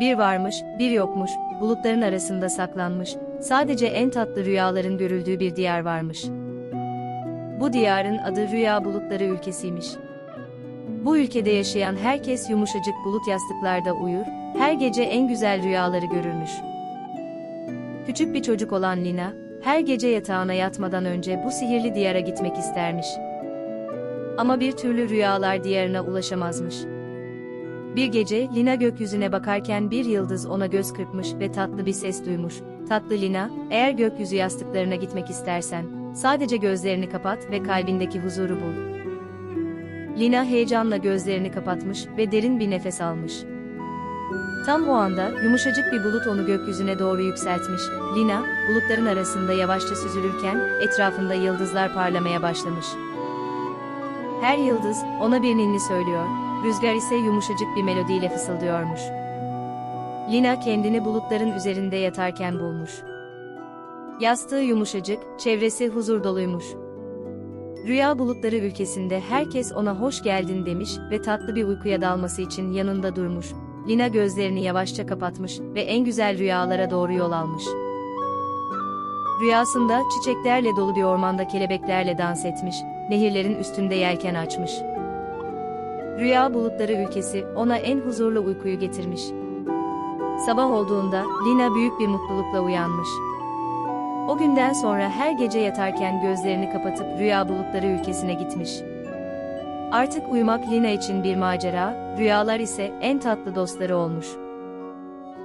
Bir varmış, bir yokmuş, bulutların arasında saklanmış, sadece en tatlı rüyaların görüldüğü bir diyar varmış. Bu diyarın adı Rüya Bulutları ülkesiymiş. Bu ülkede yaşayan herkes yumuşacık bulut yastıklarda uyur, her gece en güzel rüyaları görürmüş. Küçük bir çocuk olan Lina, her gece yatağına yatmadan önce bu sihirli diyara gitmek istermiş. Ama bir türlü rüyalar diyarına ulaşamazmış. Bir gece Lina gökyüzüne bakarken bir yıldız ona göz kırpmış ve tatlı bir ses duymuş. Tatlı Lina, eğer gökyüzü yastıklarına gitmek istersen, sadece gözlerini kapat ve kalbindeki huzuru bul. Lina heyecanla gözlerini kapatmış ve derin bir nefes almış. Tam o anda yumuşacık bir bulut onu gökyüzüne doğru yükseltmiş. Lina, bulutların arasında yavaşça süzülürken etrafında yıldızlar parlamaya başlamış. Her yıldız ona bir ninni söylüyor, rüzgar ise yumuşacık bir melodiyle fısıldıyormuş. Lina kendini bulutların üzerinde yatarken bulmuş. Yastığı yumuşacık, çevresi huzur doluymuş. Rüya bulutları ülkesinde herkes ona hoş geldin demiş ve tatlı bir uykuya dalması için yanında durmuş. Lina gözlerini yavaşça kapatmış ve en güzel rüyalara doğru yol almış. Rüyasında çiçeklerle dolu bir ormanda kelebeklerle dans etmiş, nehirlerin üstünde yelken açmış. Rüya bulutları ülkesi ona en huzurlu uykuyu getirmiş. Sabah olduğunda Lina büyük bir mutlulukla uyanmış. O günden sonra her gece yatarken gözlerini kapatıp rüya bulutları ülkesine gitmiş. Artık uyumak Lina için bir macera, rüyalar ise en tatlı dostları olmuş.